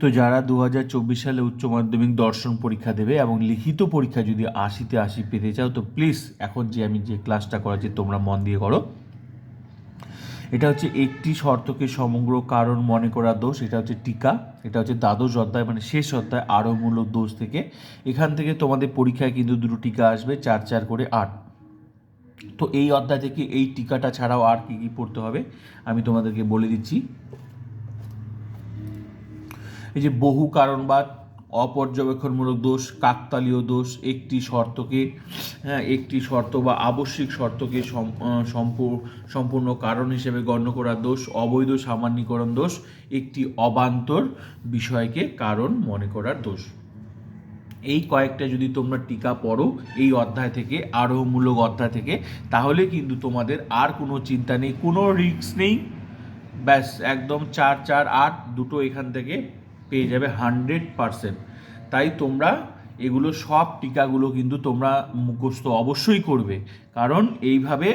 তো যারা দু হাজার চব্বিশ সালে উচ্চ মাধ্যমিক দর্শন পরীক্ষা দেবে এবং লিখিত পরীক্ষা যদি আশিতে আশি পেতে চাও, তো প্লিজ এখন যে আমি যে ক্লাসটা করাচ্ছি, তোমরা মন দিয়ে করো। এটা হচ্ছে একটি শর্তকে সমগ্র কারণ মনে করা দোষ, এটা হচ্ছে টিকা, এটা হচ্ছে দ্বাদশ অধ্যায় মানে শেষ অধ্যায় আরও আরোমূলক দোষ থেকে। এখান থেকে তোমাদের পরীক্ষায় কিন্তু দুটো টিকা আসবে, চার চার করে আট। তো এই অধ্যায় থেকে এই টিকাটা ছাড়াও আর কী কী পড়তে হবে, আমি তোমাদেরকে বলে দিচ্ছি। এই যে বহু কারণবাদ অপর্যবেক্ষণমূলক দোষ, কাকতালীয় দোষ, একটি শর্তকে হ্যাঁ একটি শর্ত বা আবশ্যিক শর্তকে সম্পূর্ণ কারণ হিসেবে গণ্য করা দোষ, অবৈধ সামান্যীকরণ দোষ, একটি অবান্তর বিষয়কে কারণ মনে করার দোষ। এই কয়েকটা যদি তোমরা টিকা পড়ো এই অধ্যায় থেকে, আরোহমূলক অধ্যায় থেকে, তাহলে কিন্তু তোমাদের আর কোনো চিন্তা নেই, কোনো রিস্ক নেই। ব্যাস, একদম চার চার, আট, দুটো এখান থেকে পেয়ে যাবে হান্ড্রেড পারসেন্ট। তাই তোমরা এগুলো সব টিকাগুলো কিন্তু তোমরা মুখস্থ অবশ্যই করবে। কারণ এইভাবে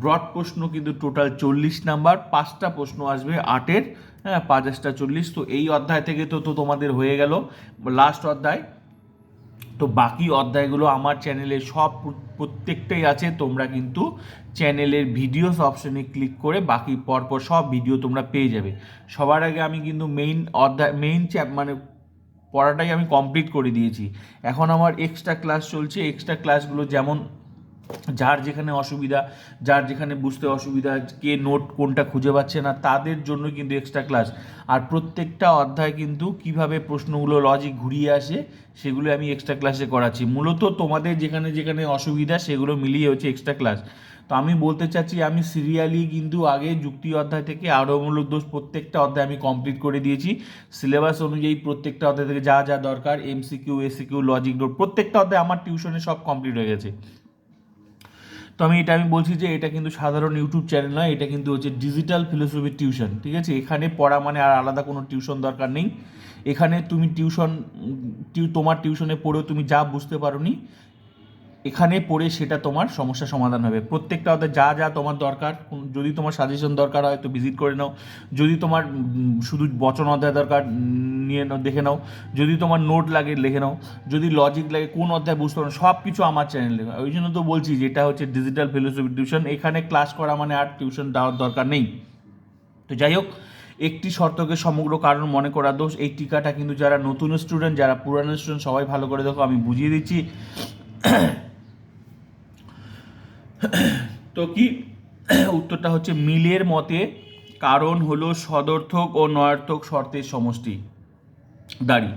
ব্রড প্রশ্ন কিন্তু টোটাল চল্লিশ নাম্বার, পাঁচটা প্রশ্ন আসবে আটের হ্যাঁ পাঁচটা চল্লিশ। তো এই অধ্যায় থেকে তো তো তোমাদের হয়ে গেল। লাস্ট অধ্যায়। তো বাকি অধ্যায়গুলো আমার চ্যানেলে সব প্রত্যেকটাই আছে, তোমরা কিন্তু চ্যানেলের ভিডিওস অপশনে ক্লিক করে বাকি পরপর সব ভিডিও তোমরা পেয়ে যাবে। সবার আগে আমি কিন্তু মেইন অধ্যায় মেইন চ্যাপ মানে পড়াটাই আমি কমপ্লিট করে দিয়েছি। এখন আমার এক্সট্রা ক্লাস চলছে এক্সট্রা ক্লাসগুলো যেমন যার যেখানে অসুবিধা, যার যেখানে বুঝতে অসুবিধা, কে নোট কোনটা খুঁজে পাচ্ছে না, তাদের জন্য কিন্তু এক্সট্রা ক্লাস আর প্রত্যেকটা অধ্যায় কিন্তু কীভাবে প্রশ্নগুলো লজিক ঘুরিয়ে আসে, সেগুলো আমি এক্সট্রা ক্লাসে করাচ্ছি। মূলত তোমাদের যেখানে যেখানে অসুবিধা, সেগুলো মিলিয়ে হচ্ছে এক্সট্রা ক্লাস তো আমি বলতে চাচ্ছি, আমি সিরিয়ালি কিন্তু আগে যুক্তি অধ্যায় থেকে আরোমূলক দোষ প্রত্যেকটা অধ্যায় আমি কমপ্লিট করে দিয়েছি। সিলেবাস অনুযায়ী প্রত্যেকটা অধ্যায় থেকে যা যা দরকার এমসিকিউ এসিকিউ লজিক নোট প্রত্যেকটা অধ্যায় আমার টিউশনে সব কমপ্লিট হয়ে গেছে। তো আমি এটা আমি বলছি যে এটা কিন্তু সাধারণ ইউটিউব চ্যানেল নয়, এটা কিন্তু হচ্ছে ডিজিটাল ফিলোসফি টিউশন ঠিক আছে? এখানে পড়া মানে আর আলাদা কোনো টিউশন দরকার নেই। এখানে তুমি টিউশন তোমার টিউশনে পড়েও তুমি যা বুঝতে পারোনি এখানে পড়ে সেটা তোমার সমস্যা সমাধান হবে। প্রত্যেকটা অধ্যায় যা যা তোমার দরকার যদি তোমার সাজেশন দরকার হয় তো ভিজিট করে নাও। যদি তোমার শুধু বচন অধ্যায় দরকার নিয়ে নাও, দেখে নাও। যদি তোমার নোট লাগে, লিখে নাও। যদি লজিক লাগে, কোন অধ্যায় বুঝতে পারো সব কিছু আমার চ্যানেলে ওই জন্য তো বলছি যে এটা হচ্ছে ডিজিটাল ফিলোসফি টিউশন এখানে ক্লাস করা মানে আর টিউশন দেওয়ার দরকার নেই। তো যাই হোক, একটি শর্তকে সমগ্র কারণ মনে করা দোষ। এই টিকাটা কিন্তু যারা নতুন স্টুডেন্ট যারা পুরানো স্টুডেন্ট সবাই ভালো করে দেখো, আমি বুঝিয়ে দিচ্ছি। তো কি? উত্তরটা হচ্ছে মিলের মতে কারণ হলো সদর্থক ও নয়ার্থক শর্তের সমষ্টি। দাঁড়ি।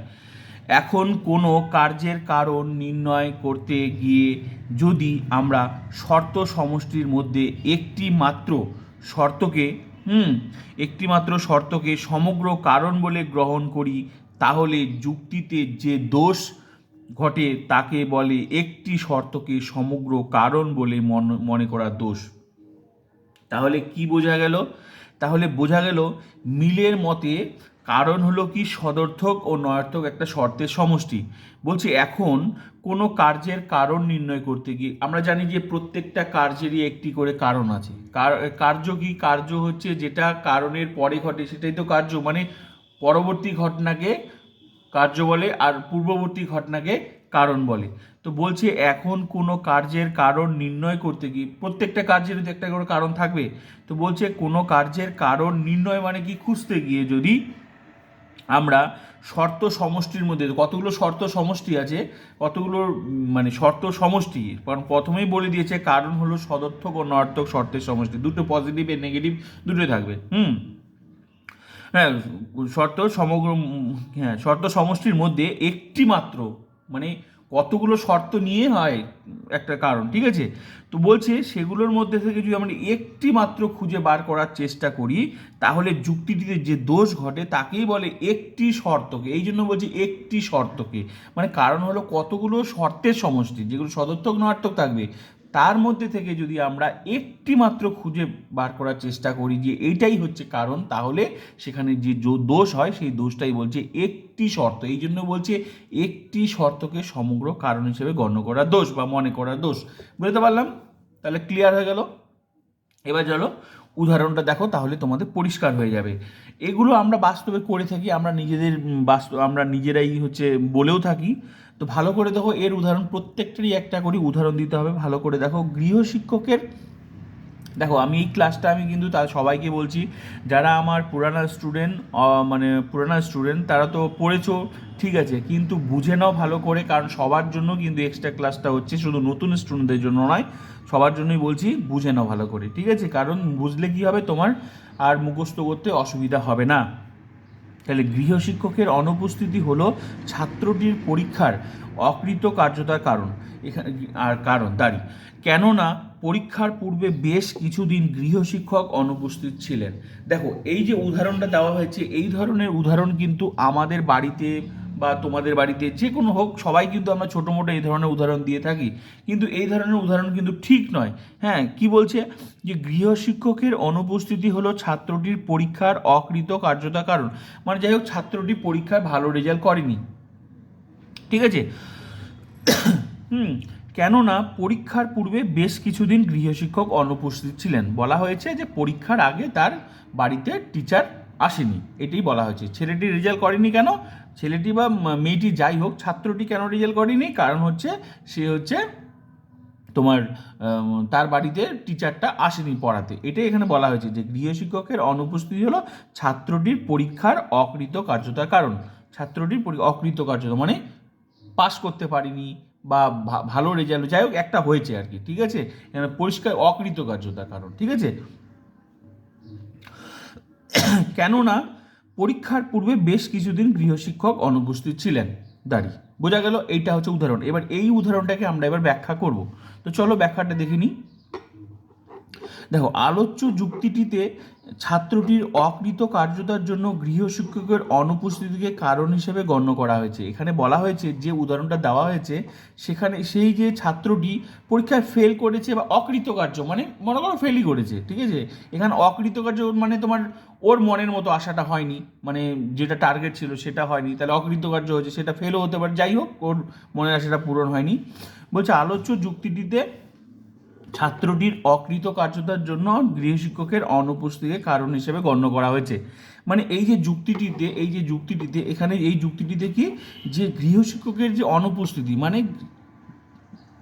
এখন কোনো কার্যের কারণ নির্ণয় করতে গিয়ে যদি আমরা শর্ত সমষ্টির মধ্যে একটি মাত্র শর্তকে, হুম, একটি মাত্র শর্তকে সমগ্র কারণ বলে গ্রহণ করি, তাহলে যুক্তিতে যে দোষ ঘটে তাকে বলে একটি শর্তকে সমগ্র কারণ বলে মন- মনে করা দোষ। তাহলে কি বোঝা গেল? তাহলে বোঝা গেল মিলের মতে কারণ হলো কি সদর্থক ও নয়ার্থক একটা শর্তের সমষ্টি। বলছি এখন কোনো কার্যের কারণ নির্ণয় করতে গিয়ে আমরা জানি যে প্রত্যেকটা কার্যেরই একটি করে কারণ আছে। কার- কার্য কি? কার্য হচ্ছে যেটা কারণের পরে ঘটে সেটাই তো কার্য। মানে পরবর্তী ঘটনাকে কার্য বলে আর পূর্ববর্তী ঘটনাকে কারণ বলে। তো বলছে, এখন কোনো কার্যের কারণ নির্ণয় করতে গিয়ে, প্রত্যেকটা কার্যের তো একটা করে কারণ থাকবে, তো বলছে, কোনো কার্যের কারণ নির্ণয় মানে কি? খুঁজতে গিয়ে যদি আমরা শর্ত সমষ্টির মধ্যে, কতগুলো শর্ত সমষ্টি আছে, কতগুলো মানে শর্ত সমষ্টি, কারণ প্রথমেই বলে দিয়েছে, কারণ হলো সদর্থক ও নর্থক শর্তের সমষ্টি। দুটো পজিটিভ এ নেগেটিভ দুটোই থাকবে। হুম? হ্যাঁ শর্ত সমগ্র হ্যাঁ শর্ত সমষ্টির মধ্যে একটি মাত্র মানে কতগুলো শর্ত নিয়ে হয় একটা কারণ, ঠিক আছে? তো বলছে সেগুলোর মধ্যে থেকে যদি আমরা একটি মাত্র খুঁজে বার করার চেষ্টা করি, তাহলে যুক্তিটিতে যে দোষ ঘটে তাকেই বলে একটি শর্তকে। এই জন্য বলছি একটি শর্তকে। মানে কারণ হলো কতগুলো শর্তের সমষ্টি, যেগুলো সদর্থক নয়ার্থক থাকবে। তার মধ্যে থেকে যদি আমরা একটি মাত্র খুঁজে বার করার চেষ্টা করি যে এইটাই হচ্ছে কারণ, তাহলে সেখানে যে দোষ হয়, সেই দোষটাই বলছে একটি শর্ত। এই জন্য বলছে একটি শর্তকে সমগ্র কারণ হিসেবে গণ্য করা দোষ বা মনে করা দোষ। বুঝতে পারলাম? তাহলে ক্লিয়ার হয়ে গেল? এবার চলো, উদাহরণটা দেখো, তাহলে তোমাদের পরিষ্কার হয়ে যাবে। এগুলো আমরা বাস্তবে করে থাকি, আমরা নিজেদের বাস্তব, আমরা নিজেরাই হচ্ছে বলেও থাকি। তো ভালো করে দেখো, এর উদাহরণ প্রত্যেকটারই একটা করে, উদাহরণ দিতে হবে, ভালো করে দেখো। গৃহশিক্ষকের, দেখো, আমি এই ক্লাসটা আমি কিন্তু তা সবাইকে বলছি, যারা আমার পুরানা স্টুডেন্ট মানে পুরানা স্টুডেন্ট তারা তো পড়েছো, ঠিক আছে, কিন্তু বুঝে নাও ভালো করে, কারণ সবার জন্য কিন্তু এক্সট্রা ক্লাসটা হচ্ছে শুধু নতুন স্টুডেন্টদের জন্য নয়, সবার জন্যই বলছি, বুঝে নাও ভালো করে, ঠিক আছে? কারণ বুঝলে কি হবে তোমার, আর মুখস্থ করতে অসুবিধা হবে না। তাহলে গৃহশিক্ষকের অনুপস্থিতি হলো ছাত্রটির পরীক্ষার অকৃত কার্যতার কারণ। এখানে আর কারণ, দাঁড়ি। কেননা পরীক্ষার পূর্বে বেশ কিছুদিন গৃহশিক্ষক অনুপস্থিত ছিলেন। দেখো, এই যে উদাহরণটা দেওয়া হয়েছে, এই ধরনের উদাহরণ কিন্তু আমাদের বাড়িতে বা তোমাদের বাড়িতে যে কোনো হোক, সবাই কিন্তু আমরা ছোটো মোটো এই ধরনের উদাহরণ দিয়ে থাকি। কিন্তু এই ধরনের উদাহরণ কিন্তু ঠিক নয়। হ্যাঁ কি বলছে? যে গৃহশিক্ষকের অনুপস্থিতি হলো ছাত্রটির পরীক্ষার অকৃত কার্যতা কারণ। মানে যাই হোক, ছাত্রটি পরীক্ষায় ভালো রেজাল্ট করেনি। ঠিক আছে? হুম, কেননা পরীক্ষার পূর্বে বেশ কিছুদিন গৃহশিক্ষক অনুপস্থিত ছিলেন। বলা হয়েছে যে পরীক্ষার আগে তার বাড়িতে টিচার আসেনি। এটাই বলা হয়েছে। ছেলেটি রেজাল্ট করেনি কেন? ছেলেটি বা মেয়েটি যাই হোক, ছাত্রটি কেন রেজাল্ট করেনি? কারণ হচ্ছে সে হচ্ছে, তোমার তার বাড়িতে টিচারটা আসেনি পড়াতে। এটাই এখানে বলা হয়েছে যে গৃহশিক্ষকের অনুপস্থিতি হলো ছাত্রটির পরীক্ষার অকৃত কার্যতার কারণ। ছাত্রটির অকৃত কার্যতা মানে পাস করতে পারিনি বা ভালো রেজাল্ট যাই হোক, একটা হয়েছে আর কি, ঠিক আছে? এখানে পরিষ্কার অকৃত কার্যতার কারণ, ঠিক আছে? কেননা পরীক্ষার পূর্বে বেশ কিছুদিন গৃহশিক্ষক অনুপস্থিত ছিলেন। দাঁড়ি, বোঝা গেল এইটা হচ্ছে উদাহরণ। এবার এই উদাহরণটাকে আমরা এবার ব্যাখ্যা করব। তো চলো ব্যাখ্যাটা দেখে নিই। দেখো, আলোচ্য যুক্তিটিতে ছাত্রটির অকৃত কার্যতার জন্য গৃহশিক্ষকের অনুপস্থিতিকে কারণ হিসেবে গণ্য করা হয়েছে। এখানে বলা হয়েছে, যে উদাহরণটা দেওয়া হয়েছে, সেখানে সেই যে ছাত্রটি পরীক্ষায় ফেল করেছে বা অকৃতকার্য মানে মনে করো ফেলই করেছে, ঠিক আছে? এখানে অকৃতকার্য মানে তোমার ওর মনের মতো আশাটা হয়নি মানে যেটা টার্গেট ছিল সেটা হয়নি, তাহলে অকৃতকার্য হয়েছে, সেটা ফেলও হতে পারে, যাই হোক, ওর মনের আশাটা পূরণ হয়নি। বলছে, আলোচ্য যুক্তিটিতে ছাত্রটির অকৃত কার্যতার জন্য গৃহশিক্ষকের অনুপস্থিতিকে কারণ হিসেবে গণ্য করা হয়েছে। মানে এই যে যুক্তিটিতে, এই যে যুক্তিটিতে, এখানে এই যুক্তিটিতে কি যে গৃহশিক্ষকের যে অনুপস্থিতি মানে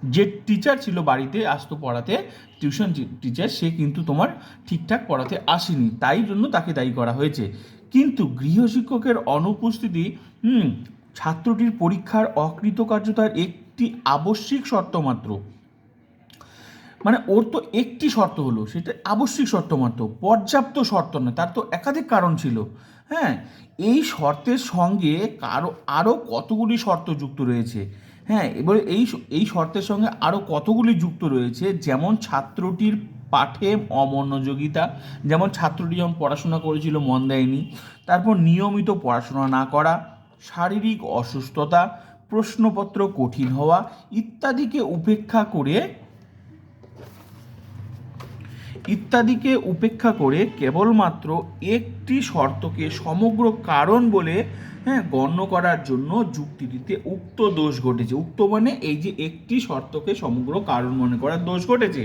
যে টিচার ছিল বাড়িতে আসতো পড়াতে টিউশন টিচার সে কিন্তু তোমার ঠিকঠাক পড়াতে আসেনি। তাই জন্য তাকে দায়ী করা হয়েছে। কিন্তু গৃহশিক্ষকের অনুপস্থিতি, হুম, ছাত্রটির পরীক্ষার অকৃতকার্যতার একটি আবশ্যিক শর্ত মাত্র। মানে ওর তো একটি শর্ত হলো, সেটা আবশ্যিক শর্ত মাত্র, পর্যাপ্ত শর্ত নয়, তার তো একাধিক কারণ ছিল। হ্যাঁ এই শর্তের সঙ্গে কারও আরও কতগুলি শর্ত যুক্ত রয়েছে। হ্যাঁ এবারে এই এই শর্তের সঙ্গে আরও কতগুলি যুক্ত রয়েছে, যেমন ছাত্রটির পাঠে অমনোযোগিতা, যেমন ছাত্রটি যেমন পড়াশোনা করেছিল, মন দেয়নি, তারপর নিয়মিত পড়াশোনা না করা, শারীরিক অসুস্থতা, প্রশ্নপত্র কঠিন হওয়া, ইত্যাদিকে উপেক্ষা করে ইত্যাদিকে উপেক্ষা করে কেবলমাত্র একটি শর্তকে সমগ্র কারণ বলে হ্যাঁ গণ্য করার জন্য যুক্তিটিতে উক্ত দোষ ঘটেছে। উক্ত মানে এই যে একটি শর্তকে সমগ্র কারণ মনে করার দোষ ঘটেছে।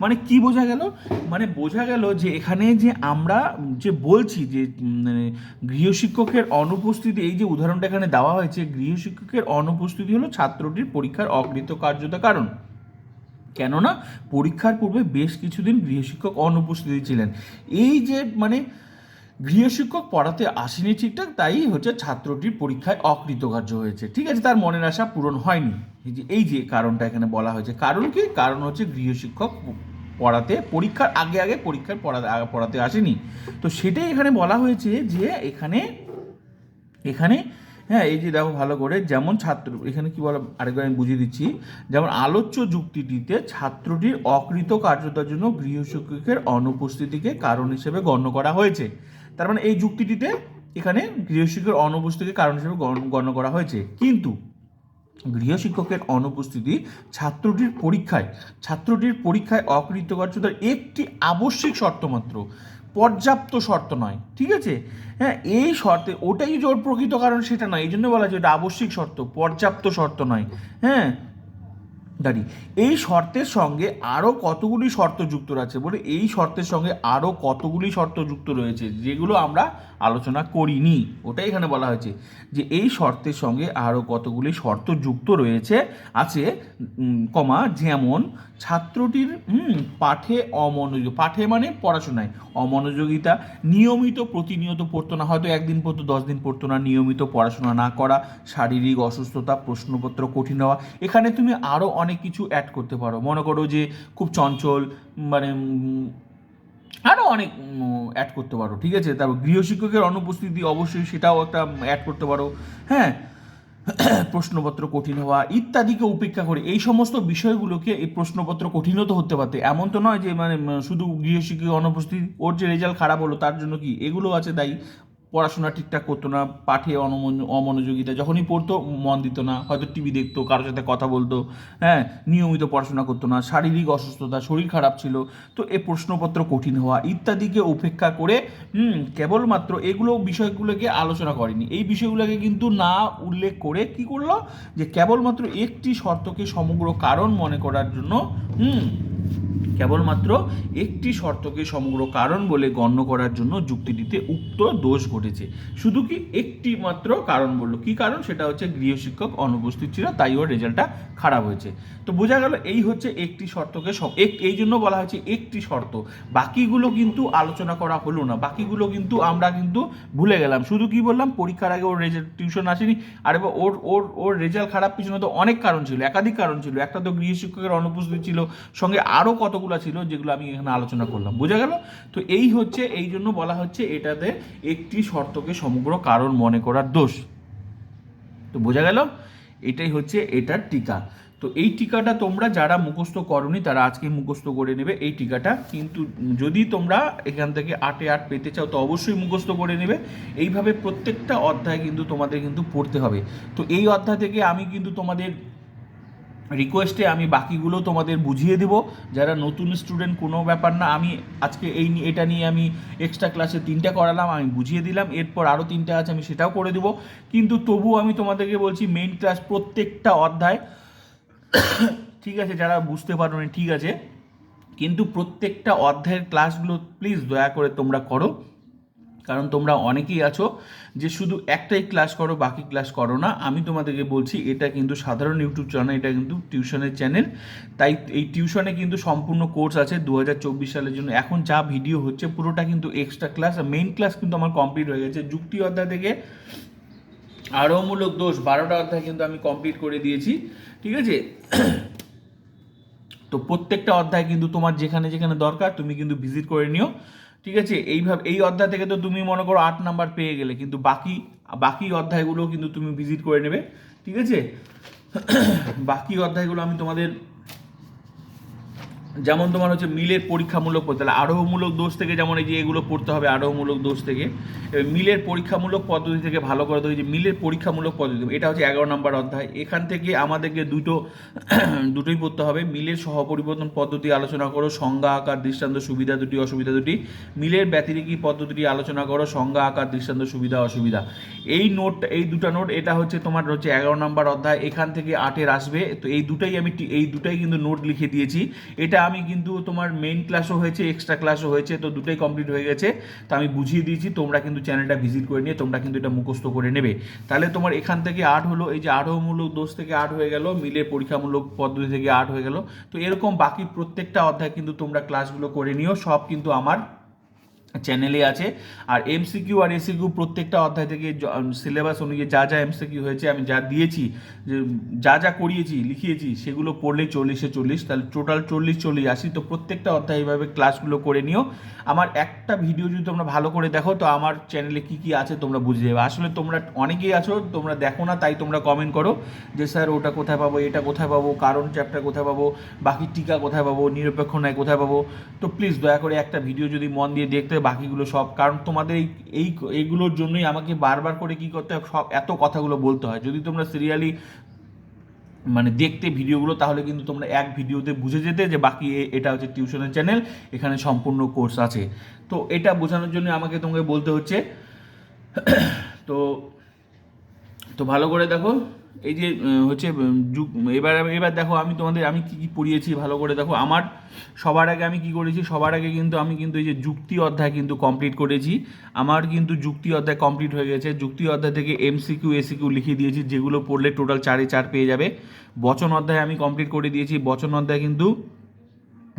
মানে কি বোঝা গেল? মানে বোঝা গেল যে এখানে যে আমরা যে বলছি যে মানে গৃহশিক্ষকের অনুপস্থিতি, এই যে উদাহরণটা এখানে দেওয়া হয়েছে, গৃহশিক্ষকের অনুপস্থিতি হলো ছাত্রটির পরীক্ষার অকৃত কার্যতা কারণ। কেননা পরীক্ষার পূর্বে বেশ কিছুদিন গৃহশিক্ষক অনুপস্থিত ছিলেন। এই যে মানে গৃহশিক্ষক পড়াতে আসেনি ঠিকঠাক, তাই হচ্ছে ছাত্রটির পরীক্ষায় অকৃতকার্য হয়েছে। ঠিক আছে, তার মনের আশা পূরণ হয়নি। এই যে কারণটা এখানে বলা হয়েছে। কারণ কি? কারণ হচ্ছে গৃহশিক্ষক পড়াতে, পরীক্ষার আগে আগে পরীক্ষার পড়াতে পড়াতে আসেনি। তো সেটাই এখানে বলা হয়েছে যে এখানে এখানে হ্যাঁ এই যে দেখো ভালো করে, যেমন ছাত্র, এখানে কি বলা, আরেকবার আমি বুঝিয়ে দিচ্ছি, যেমন আলোচ্য যুক্তিটিতে ছাত্রটির অকৃত কার্যতার জন্য গৃহশিক্ষকের অনুপস্থিতিকে কারণ হিসেবে গণ্য করা হয়েছে। তার মানে এই যুক্তিটিতে এখানে গৃহশিক্ষকের অনুপস্থিতিকে কারণ হিসেবে গণ- গণ্য করা হয়েছে। কিন্তু গৃহশিক্ষকের অনুপস্থিতি ছাত্রটির পরীক্ষায় ছাত্রটির পরীক্ষায় অকৃতকার্যতার একটি আবশ্যিক শর্ত মাত্র পর্যাপ্ত শর্ত নয়, ঠিক আছে? হ্যাঁ এই শর্তে, ওটাই জোর প্রকৃত কারণ সেটা নয়, এই জন্য বলা যায় ওটা আবশ্যিক শর্ত, পর্যাপ্ত শর্ত নয় হ্যাঁ? দাঁড়ি। এই শর্তের সঙ্গে আরও কতগুলি শর্ত যুক্ত রয়েছে বলে এই শর্তের সঙ্গে আরও কতগুলি শর্ত যুক্ত রয়েছে যেগুলো আমরা আলোচনা করিনি। ওটাই এখানে বলা হয়েছে যে এই শর্তের সঙ্গে আরও কতগুলি শর্ত যুক্ত রয়েছে। আছে কমা, যেমন ছাত্রটির পাঠে অমনোযোগ, পাঠে মানে পড়াশোনায় অমনোযোগিতা, নিয়মিত প্রতিনিয়ত পড়তো না হয়তো একদিন পড়তো, দশ দিন পড়তো না, নিয়মিত পড়াশোনা না করা, শারীরিক অসুস্থতা, প্রশ্নপত্র কঠিন হওয়া, এখানে তুমি আরও অনেক কিছু অ্যাড করতে পারো। মনে করো যে খুব চঞ্চল মানে আরও অনেক অ্যাড করতে পারো, ঠিক আছে? তারপর গৃহশিক্ষকের অনুপস্থিতি অবশ্যই সেটাও একটা অ্যাড করতে পারো। হ্যাঁ? প্রশ্নপত্র কঠিন হওয়া ইত্যাদিকে উপেক্ষা করে এই সমস্ত বিষয়গুলোকে এই প্রশ্নপত্র কঠিনও তো হতে পারতে। এমন তো নয় যে মানে শুধু গৃহশিক্ষকের অনুপস্থিতি, ওর যে রেজাল্ট খারাপ হলো, তার জন্য কি? এগুলো আছে দায়ী। পড়াশোনা ঠিকঠাক করতো না পাঠে অমনোযোগিতা, যখনই পড়তো, মন দিত না, হয়তো টিভি দেখতো, কারোর সাথে কথা বলতো হ্যাঁ নিয়মিত পড়াশোনা করতো না, শারীরিক অসুস্থতা, শরীর খারাপ ছিল, তো এ প্রশ্নপত্র কঠিন হওয়া, ইত্যাদিকে উপেক্ষা করে কেবলমাত্র এগুলো বিষয়গুলোকে আলোচনা করেনি। এই বিষয়গুলোকে কিন্তু না উল্লেখ করে কি করল? যে কেবলমাত্র একটি শর্তকে সমগ্র কারণ মনে করার জন্য, হুম কেবলমাত্র একটি শর্তকে সমগ্র কারণ বলে গণ্য করার জন্য যুক্তিটিতে উক্ত দোষ ঘটেছে। শুধু কি একটি মাত্র কারণ বলল? কি কারণ? সেটা হচ্ছে গৃহশিক্ষক অনুপস্থিত ছিল, তাই ওর রেজাল্টটা খারাপ হয়েছে। তো বোঝা গেল এই হচ্ছে একটি শর্তকে এই জন্য বলা হয়েছে একটি শর্ত। বাকিগুলো কিন্তু আলোচনা করা হলো না। বাকিগুলো কিন্তু আমরা কিন্তু ভুলে গেলাম। শুধু কি বললাম? পরীক্ষার আগে ওর রেজাল্ট টিউশন আসেনি। আর এবার ওর ওর ওর রেজাল্ট খারাপ, পিছনে তো অনেক কারণ ছিল, একাধিক কারণ ছিল। একটা তো গৃহশিক্ষকের অনুপস্থিতি ছিল, সঙ্গে আরও কতগুলো ছিল যেগুলো আমি এখানে আলোচনা করলাম। বোঝা গেল? তো এই হচ্ছে, এই জন্য বলা হচ্ছে এটাতে একটি শর্তকে সমগ্র কারণ মনে করার দোষ। তো বোঝা গেল? এটাই হচ্ছে এটার টিকা। তো এই টিকাটা তোমরা যারা মুখস্থ করনি, তারা আজকে মুখস্থ করে নেবে এই টিকাটা। কিন্তু যদি তোমরা এখান থেকে আটে আট পেতে চাও, তো অবশ্যই মুখস্থ করে নেবে। এইভাবে প্রত্যেকটা অধ্যায় কিন্তু তোমাদের কিন্তু পড়তে হবে। তো এই অধ্যায় থেকে আমি কিন্তু তোমাদের রিকোয়েস্টে আমি বাকিগুলো তোমাদের বুঝিয়ে দেব। যারা নতুন স্টুডেন্ট কোনো ব্যাপার না, আমি আজকে এই এটা নিয়ে আমি এক্সট্রা ক্লাসে তিনটা করালাম, আমি বুঝিয়ে দিলাম, এরপর আরও তিনটা আছে, আমি সেটাও করে দেবো। কিন্তু তবু আমি তোমাদেরকে বলছি মেইন ক্লাস প্রত্যেকটা অধ্যায়, ঠিক আছে, যারা বুঝতে পারো না, ঠিক আছে। কিন্তু প্রত্যেকটা অধ্যায়ের ক্লাসগুলো প্লিজ দয়া করে তোমরা করো। কারণ তোমরা অনেকেই আছো যে শুধু একটাই ক্লাস করো, বাকি ক্লাস করো না। আমি তোমাদেরকে বলছি, এটা কিন্তু সাধারণ ইউটিউব চ্যানেল এটা কিন্তু টিউশনের চ্যানেল তাই এই টিউশনে কিন্তু সম্পূর্ণ কোর্স আছে দু হাজার চব্বিশ সালের জন্য। এখন যা ভিডিও হচ্ছে, পুরোটা কিন্তু এক্সট্রা ক্লাস মেইন ক্লাস কিন্তু আমার কমপ্লিট হয়ে গেছে। যুক্তি অধ্যায় থেকে আরোমূলক দোষ, বারোটা অধ্যায় কিন্তু আমি কমপ্লিট করে দিয়েছি। ঠিক আছে? তো প্রত্যেকটা অধ্যায় কিন্তু তোমার যেখানে যেখানে দরকার, তুমি কিন্তু ভিজিট করে নিও। ঠিক আছে? এইভাবে, এই অধ্যায় থেকে তো তুমি মনে করো আট নাম্বার পেয়ে গেলে, কিন্তু বাকি বাকি অধ্যায়গুলো কিন্তু তুমি ভিজিট করে নেবে। ঠিক আছে? বাকি অধ্যায়গুলো আমি তোমাদের যেমন তোমার হচ্ছে মিলের পরীক্ষামূলক পদ্ধতি তাহলে আরোহমূলক দোষ থেকে যেমন এই যে এগুলো পড়তে হবে, আরোহমূলক দোষ থেকে মিলের পরীক্ষামূলক পদ্ধতি থেকে ভালো করে দেবে যে মিলের পরীক্ষামূলক পদ্ধতি, এটা হচ্ছে এগারো নম্বর অধ্যায়, এখান থেকে আমাদেরকে দুটো, দুটোই পড়তে হবে, মিলের সহপরিবর্তন পদ্ধতি আলোচনা করো, সংজ্ঞা, আকার, দৃষ্টান্ত, সুবিধা দুটি, অসুবিধা দুটি, মিলের ব্যতিরিকী পদ্ধতিটি আলোচনা করো, সংজ্ঞা, আকার, দৃষ্টান্ত, সুবিধা, অসুবিধা, এই নোট, এই দুটো নোট, এটা হচ্ছে তোমার হচ্ছে এগারো নম্বর অধ্যায়, এখান থেকে আটের আসবে, তো এই দুটাই আমি এই দুটাই কিন্তু নোট লিখে দিয়েছি, এটা আমি কিন্তু তোমার মেইন ক্লাসও হয়েছে এক্সট্রা ক্লাসও হয়েছে, তো দুটোই কমপ্লিট হয়ে গেছে। তো আমি বুঝিয়ে দিয়েছি, তোমরা কিন্তু চ্যানেলটা ভিজিট করে নিয়ে তোমরা কিন্তু এটা মুখস্থ করে নেবে। তাহলে তোমার এখান থেকে আট হলো, এই যে আরোহমূলক দোষ থেকে আট হয়ে গেল, মিলে পরীক্ষামূলক পদ্ধতি থেকে আট হয়ে গেল। তো এরকম বাকি প্রত্যেকটা অধ্যায় কিন্তু তোমরা ক্লাসগুলো করে নিও, সব কিন্তু আমার চ্যানেলে আছে। আর এমসিকিউ আর এসিকিউ প্রত্যেকটা অধ্যায় থেকে সিলেবাস অনুযায়ী যা যা এমসিকিউ হয়েছে, আমি যা দিয়েছি, যে যা করিয়েছি, লিখিয়েছি, সেগুলো পড়লেই চল্লিশে চল্লিশ, তাহলে টোটাল চল্লিশ চল্লিশ আসি তো প্রত্যেকটা অধ্যায় এইভাবে ক্লাসগুলো করে নিও। আমার একটা ভিডিও যদি তোমরা ভালো করে দেখো, তো আমার চ্যানেলে কি কি আছে তোমরা বুঝে যাবে। আসলে তোমরা অনেকেই আছো, তোমরা দেখো না, তাই তোমরা কমেন্ট করো যে, স্যার, ওটা কোথায় পাবো, এটা কোথায় পাবো কারণ চ্যাপ্টার কোথায় পাবো, বাকি টিকা কোথায় পাবো, নিরপেক্ষ ন্যায় কোথায় পাবো? তো প্লিজ দয়া করে একটা ভিডিও যদি মন দিয়ে দেখতে বাকিগুলো সব, কারণ তোমাদের এই এই, এইগুলোর জন্যই আমাকে বারবার করে কি করতে সব এত কথাগুলো বলতে হয়। যদি তোমরা সিরিয়ালি মানে দেখতে ভিডিওগুলো, তাহলে কিন্তু তোমরা এক ভিডিওতে বুঝে যেতে যে বাকি এটা হচ্ছে টিউশনের চ্যানেল এখানে সম্পূর্ণ কোর্স আছে। তো এটা বোঝানোর জন্য আমাকে তোমাকে বলতে হচ্ছে, তো তো ভালো করে দেখো। এই যে হচ্ছে যুগ, এবার এবার দেখো, আমি তোমাদের, আমি কী কী পড়িয়েছি ভালো করে দেখো। আমার সবার আগে আমি কি করেছি, সবার আগে কিন্তু আমি কিন্তু এই যে যুক্তি অধ্যায় কিন্তু কমপ্লিট করেছি। আমার কিন্তু যুক্তি অধ্যায় কমপ্লিট হয়ে গেছে। যুক্তি অধ্যায় থেকে এমসিকিউ এসিকিউ লিখে দিয়েছি, যেগুলো পড়লে টোটাল চারে চার পেয়ে যাবে। বচন অধ্যায় আমি কমপ্লিট করে দিয়েছি। বচন অধ্যায় কিন্তু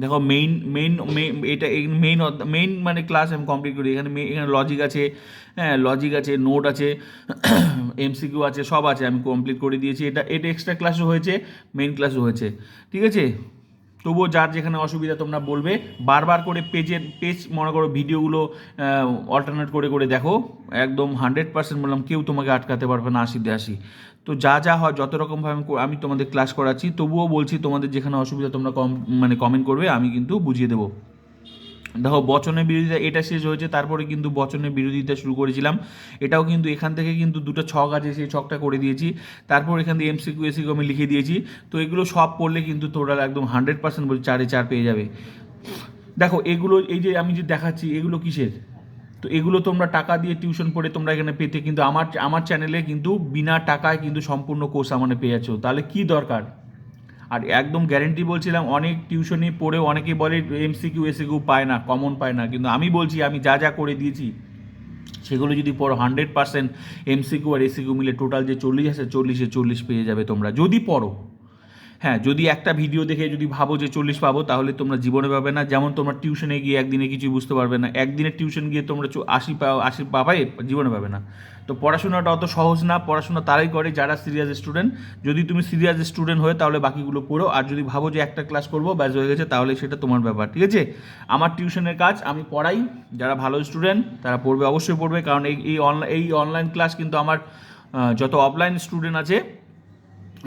দেখো মেইন মেইন এটা মেইন মেইন মানে ক্লাস আমি কমপ্লিট করি। এখানে এখানে লজিক আছে হ্যাঁ লজিক আছে নোট আছে এমসিকিউ আছে, সব আছে, আমি কমপ্লিট করে দিয়েছি। এটা এটা এক্সট্রা ক্লাসও হয়েছে মেইন ক্লাসও হয়েছে। ঠিক আছে? তবুও যার যেখানে অসুবিধা তোমরা বলবে, বারবার করে পেজের পেজ মনে করো ভিডিওগুলো অল্টারনেট করে করে দেখো। একদম হান্ড্রেড পার্সেন্ট বললাম, কেউ তোমাকে আটকাতে পারবে না আশিতে আসি তো যা যা হয়, যত রকমভাবে আমি তোমাদের ক্লাস করাচ্ছি, তবুও বলছি তোমাদের যেখানে অসুবিধা তোমরা কম মানে কমেন্ট করবে, আমি কিন্তু বুঝিয়ে দেবো। দেখো বচনের বিরোধিতা, এটা শেষ হয়েছে, তারপরে কিন্তু বচনের বিরোধিতা শুরু করেছিলাম। এটাও কিন্তু এখান থেকে কিন্তু দুটো ছক আছে, সেই ছকটা করে দিয়েছি। তারপর এখান থেকে এমসিকিউ এসিকিউ আমি লিখে দিয়েছি। তো এগুলো সব পড়লে কিন্তু তোরা একদম হান্ড্রেড পার্সেন্ট বলছি, চারে চার পেয়ে যাবে। দেখো, এগুলো, এই যে আমি যে দেখাচ্ছি, এগুলো কিসের? তো এগুলো তোমরা টাকা দিয়ে টিউশন পড়ে তোমরা এখানে পেতে, কিন্তু আমার আমার চ্যানেলে কিন্তু বিনা টাকায় কিন্তু সম্পূর্ণ কোর্স আমানে পেয়ে যাচ্ছ। তাহলে কি দরকার? আর একদম গ্যারেন্টি বলছিলাম, অনেক টিউশনি পড়ে অনেকে বলে এমসিকিউ এসিকিউ পায় না কমন পায় না। কিন্তু আমি বলছি, আমি যা যা করে দিয়েছি, সেগুলো যদি পড়ো হান্ড্রেড পার্সেন্ট এমসিকিউ আর এসিকিউ মিলে টোটাল যে চল্লিশ আছে, চল্লিশে চল্লিশ পেয়ে যাবে তোমরা। যদি পড়ো হ্যাঁ যদি একটা ভিডিও দেখে যদি ভাবো যে চল্লিশ পাবো, তাহলে তোমরা জীবনে পাবে না। যেমন তোমরা টিউশনে গিয়ে একদিনে কিছুই বুঝতে পারবে না। একদিনে টিউশন গিয়ে তোমরা আশি পাও আশি পাবাই জীবনে পাবে না। তো পড়াশোনাটা অত সহজ না, পড়াশোনা তারাই করে যারা সিরিয়াস স্টুডেন্ট যদি তুমি সিরিয়াস স্টুডেন্ট হয়ে, তাহলে বাকিগুলো পড়ো। আর যদি ভাবো যে একটা ক্লাস করব, ব্যাস হয়ে গেছে, তাহলে সেটা তোমার ব্যাপার, ঠিক আছে? আমার টিউশনের কাজ, আমি পড়াই। যারা ভালো স্টুডেন্ট তারা পড়বে, অবশ্যই পড়বে। কারণ এই এই এই অনলাইন ক্লাস কিন্তু আমার যত অফলাইন স্টুডেন্ট আছে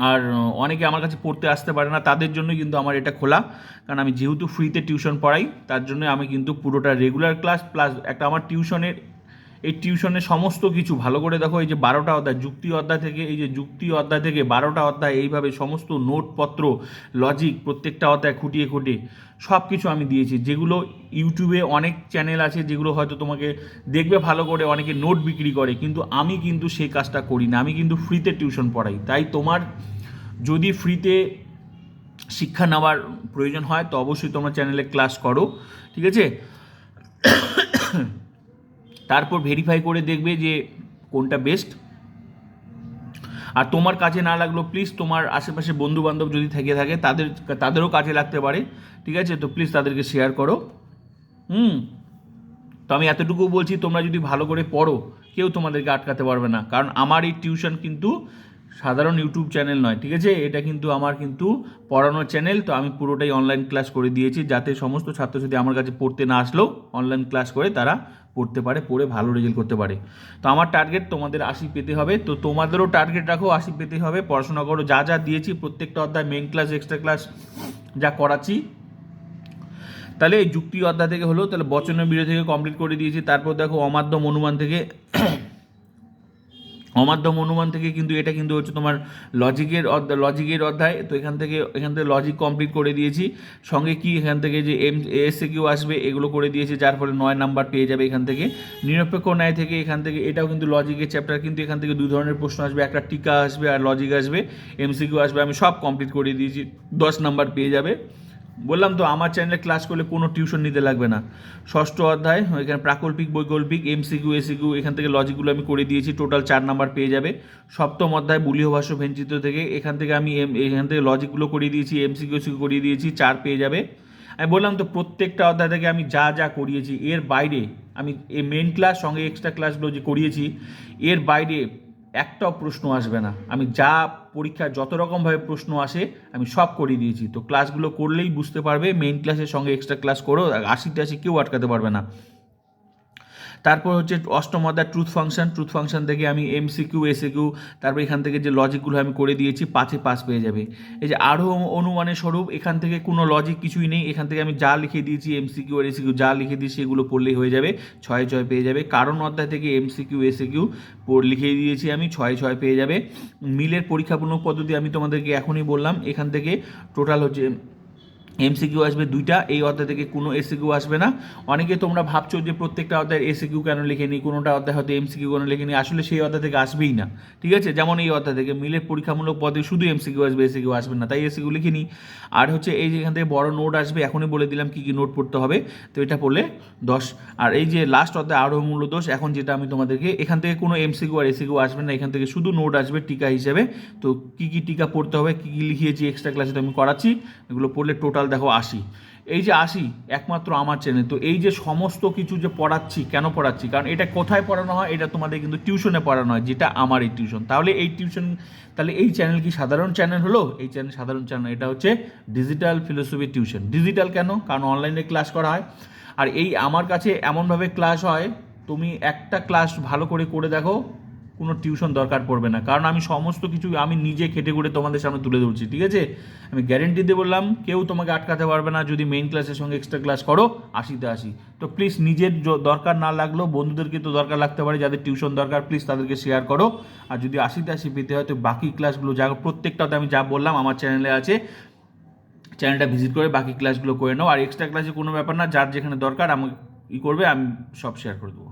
আর অনেকে আমার কাছে পড়তে আসতে পারে না, তাদের জন্য কিন্তু আমার এটা খোলা। কারণ আমি যেহেতু ফ্রিতে টিউশন পড়াই, তার জন্য আমি কিন্তু পুরোটা রেগুলার ক্লাস প্লাস একটা আমার টিউশনের এই টিউশনের সমস্ত কিছু ভালো করে দেখো, এই যে বারোটা অধ্যায়, যুক্তি অধ্যায় থেকে, এই যে যুক্তি অধ্যায় থেকে বারোটা অধ্যায়, এইভাবে সমস্ত নোটপত্র লজিক প্রত্যেকটা অধ্যায় খুঁটিয়ে খুঁটিয়ে সব কিছু আমি দিয়েছি। যেগুলো ইউটিউবে অনেক চ্যানেল আছে, যেগুলো হয়তো তোমাকে দেখবে ভালো করে, অনেকে নোট বিক্রি করে, কিন্তু আমি কিন্তু সেই কাজটা করি না। আমি কিন্তু ফ্রিতে টিউশন পড়াই। তাই তোমার যদি ফ্রিতে শিক্ষা নেওয়ার প্রয়োজন হয়, তো অবশ্যই তোমার চ্যানেলে ক্লাস করো, ঠিক আছে? তারপর ভেরিফাই করে দেখবে যে কোনটা বেস্ট আর তোমার কাজে না লাগল প্লিজ তোমার আশেপাশে বন্ধু বান্ধব যদি থেকে থাকে, তাদের, তাদেরও কাজে লাগতে পারে, ঠিক আছে? তো প্লিজ তাদেরকে শেয়ার করো। হুম। তো আমি এতটুকু বলছি, তোমরা যদি ভালো করে পড়ো, কেউ তোমাদেরকে আটকাতে পারবে না। কারণ আমার এই টিউশন কিন্তু সাধারণ ইউটিউব চ্যানেল নয়, ঠিক আছে? এটা কিন্তু আমার কিন্তু পড়ানোর চ্যানেল তো আমি পুরোটাই অনলাইন ক্লাস করে দিয়েছি, যাতে সমস্ত ছাত্রছাত্রী আমার কাছে পড়তে না আসলেও অনলাইন ক্লাস করে তারা পড়তে পারে, পড়ে ভালো রেজাল্ট করতে পারে। তো আমার টার্গেট তোমাদের আশি পেতে হবে। তো তোমাদেরও টার্গেট রাখো, আশি পেতে হবে। পড়াশোনা করো, যা যা দিয়েছি, প্রত্যেকটা অধ্যায় মেন ক্লাস এক্সট্রা ক্লাস যা করাচ্ছি, তাহলে এই যুক্তি অধ্যায় থেকে হলো, তাহলে বচনের বিরোধী থেকে কমপ্লিট করে দিয়েছি। তারপর দেখো অমাধ্যম অনুমান থেকে অমাধ্যম অনুমান থেকে কিন্তু এটা কিন্তু হচ্ছে তোমার লজিকের অধ্যায় লজিকের অধ্যায়। তো এখান থেকে এখান থেকে লজিক কমপ্লিট করে দিয়েছি। সঙ্গে কি এখান থেকে যে এম এসে কিউ আসবে, এগুলো করে দিয়েছি, যার ফলে নয় নাম্বার পেয়ে যাবে এখান থেকে। নিরপেক্ষ ন্যায় থেকে এখান থেকে, এটাও কিন্তু লজিকের চ্যাপ্টার কিন্তু এখান থেকে দু ধরনের প্রশ্ন আসবে। একটা টিকা আসবে আর লজিক আসবে এমসিকিউ আসবে, আমি সব কমপ্লিট করে দিয়েছি, দশ নাম্বার পেয়ে যাবে। বললাম তো, আমার চ্যানেলে ক্লাস করলে কোনো টিউশন নিতে লাগবে না। ষষ্ঠ অধ্যায়, এখানে প্রাকল্পিক, বৈকল্পিক এমসিকিউ এসিকিউ এখান থেকে লজিকগুলো আমি করে দিয়েছি টোটাল চার নাম্বার পেয়ে যাবে। সপ্তম অধ্যায়, বুলীয় ভাষ্য ভেঞ্চিত থেকে, এখান থেকে আমি এখান থেকে লজিকগুলো করিয়ে দিয়েছি এমসিকিউ এসিকিউ করিয়ে দিয়েছি, চার পেয়ে যাবে। আমি বললাম তো, প্রত্যেকটা অধ্যায় থেকে আমি যা যা করিয়েছি, এর বাইরে আমি এই মেন ক্লাস সঙ্গে এক্সট্রা ক্লাসগুলো যে করিয়েছি, এর বাইরে একটাও প্রশ্ন আসবে না। আমি যা পরীক্ষায় যত রকমভাবে প্রশ্ন আসে, আমি সব করিয়ে দিয়েছি। তো ক্লাসগুলো করলেই বুঝতে পারবে মেইন ক্লাসের সঙ্গে এক্সট্রা ক্লাস করো আশিতে আসি কেউ আটকাতে পারবে না। তারপর হচ্ছে অষ্টম অধ্যায় ট্রুথ ফাংশন ট্রুথ ফাংশন থেকে আমি এমসিকিউ এসিকিউ তারপর এখান থেকে যে লজিকগুলো আমি করে দিয়েছি পাঁচে পাস পেয়ে যাবে। এই যে আরও অনুমানের স্বরূপ, এখান থেকে কোনো লজিক কিছুই নেই। এখান থেকে আমি যা লিখে দিয়েছি এমসিকিউ আর এসিকিউ যা লিখে দিয়েছি এগুলো পড়লেই হয়ে যাবে, ছয় ছয় পেয়ে যাবে। কারণ অধ্যায় থেকে এমসিকিউ এসিকিউ লিখে দিয়েছি আমি, ছয় ছয় পেয়ে যাবে। মিলের পরীক্ষামূলক পদ্ধতি আমি তোমাদেরকে এখনই বললাম। এখান থেকে টোটাল হচ্ছে এমসিকিউ আসবে দুইটা, এই অধ্যায় থেকে কোনো এসিকিউ আসবে না। অনেকে তোমরা ভাবছ যে প্রত্যেকটা অধ্যায়ের এসিকিউ কেন লিখে নিই কোনোটা অধ্যায় হয়তো এমসিকিউ কেন লিখে নিই আসলে সেই অধ্যায় থেকে আসবেই না। ঠিক আছে? যেমন এই অধ্যায় থেকে মিলের পরীক্ষামূলক পদে শুধু এমসিকিউ আসবে এসিকিউ আসবে না, তাই এসিকিউ লিখে নিই আর হচ্ছে এই যে এখান থেকে বড় নোট আসবে, এখনই বলে দিলাম কী কী নোট পড়তে হবে, তো এটা পড়লে দশ। আর এই যে লাস্ট অধ্যায় আরও মূল্য দোষ, এখন যেটা আমি তোমাদেরকে, এখান থেকে কোনো এমসিকিউ আর এসিকিউ আসবে না, এখান থেকে শুধু নোট আসবে টিকা হিসেবে। তো কী কী টিকা পড়তে হবে, কী কী লিখিয়েছি এক্সট্রা ক্লাসে তো আমি করাচ্ছি, এগুলো পড়লে টোটাল দেখো আশি। এই যে আসি একমাত্র আমার চ্যানেল তো এই যে সমস্ত কিছু যে পড়াচ্ছি, কেন পড়াচ্ছি? কারণ এটা কোথায় পড়ানো হয়, এটা তোমাদের কিন্তু টিউশনে পড়ানো হয়, যেটা আমার এই টিউশন তাহলে এই টিউশন তাহলে এই চ্যানেল কি সাধারণ চ্যানেল হলো? এই চ্যানেল সাধারণ চ্যানেল এটা হচ্ছে ডিজিটাল ফিলোসফি টিউশন ডিজিটাল কেন? কারণ অনলাইনে ক্লাস করা হয়। আর এই আমার কাছে এমনভাবে ক্লাস হয়, তুমি একটা ক্লাস ভালো করে করে দেখো কোনো টিউশন দরকার পড়বে না। কারণ আমি সমস্ত কিছু আমি নিজে খেটে করে তোমাদের সামনে তুলে ধরছি, ঠিক আছে? আমি গ্যারেন্টি দিয়ে বললাম, কেউ তোমাকে আটকাতে পারবে না যদি মেইন ক্লাসের সঙ্গে এক্সট্রা ক্লাস করো, আশিতে আসি তো প্লিজ নিজের দরকার না লাগলেও বন্ধুদেরকে তো দরকার লাগতে পারে, যাদের টিউশন দরকার প্লিজ তাদেরকে শেয়ার করো। আর যদি আশিতে আসি পেতে হয়, তো বাকি ক্লাসগুলো যা, প্রত্যেকটাতে আমি যা বললাম আমার চ্যানেলে আছে। চ্যানেলটা ভিজিট করে বাকি ক্লাসগুলো করে নাও। আর এক্সট্রা ক্লাসে কোনো ব্যাপার না, যার যেখানে দরকার, আমাকে ই করবে, আমি সব শেয়ার করে দেবো।